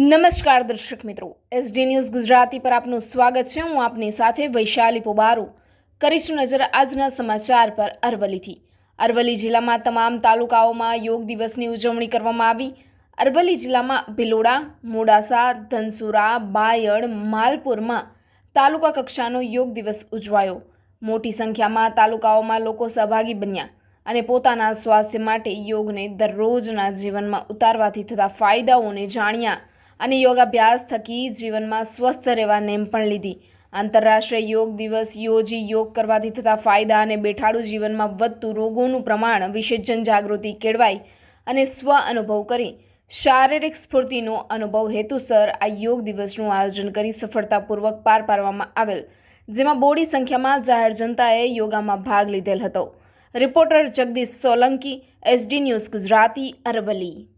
નમસ્કાર દર્શક મિત્રો. એસડી ન્યૂઝ ગુજરાતી પર આપનું સ્વાગત છે. હું આપની સાથે વૈશાલી પોબારો. કરીશું નજર આજના સમાચાર પર અરવલ્લીથી. અરવલ્લી જિલ્લામાં તમામ તાલુકાઓમાં યોગ દિવસની ઉજવણી કરવામાં આવી. અરવલ્લી જિલ્લામાં ભિલોડા, મોડાસા, ધનસુરા, બાયડ, માલપુરમાં તાલુકા કક્ષાનો યોગ દિવસ ઉજવાયો. મોટી સંખ્યામાં તાલુકાઓમાં લોકો સહભાગી બન્યા અને પોતાના સ્વાસ્થ્ય માટે યોગને દરરોજના જીવનમાં ઉતારવાથી થતા ફાયદાઓને જાણ્યા. અને યોગાભ્યાસ થકી જીવનમાં સ્વસ્થ રહેવા નેમ પણ લીધી. આંતરરાષ્ટ્રીય યોગ દિવસ યોજી યોગ કરવાથી થતા ફાયદા અને બેઠાડું જીવનમાં વધતું રોગોનું પ્રમાણ વિશે જનજાગૃતિ કેળવાઈ અને સ્વ અનુભવ કરી. શારીરિક સ્ફૂર્તિનો અનુભવ હેતુસર આ યોગ દિવસનું આયોજન કરી સફળતાપૂર્વક પાર પાડવામાં આવેલ, જેમાં બોડી સંખ્યામાં જાહેર જનતાએ યોગામાં ભાગ લીધેલ હતો. Reporter Jagdish Solanki, SD news Gujarati Aravalli.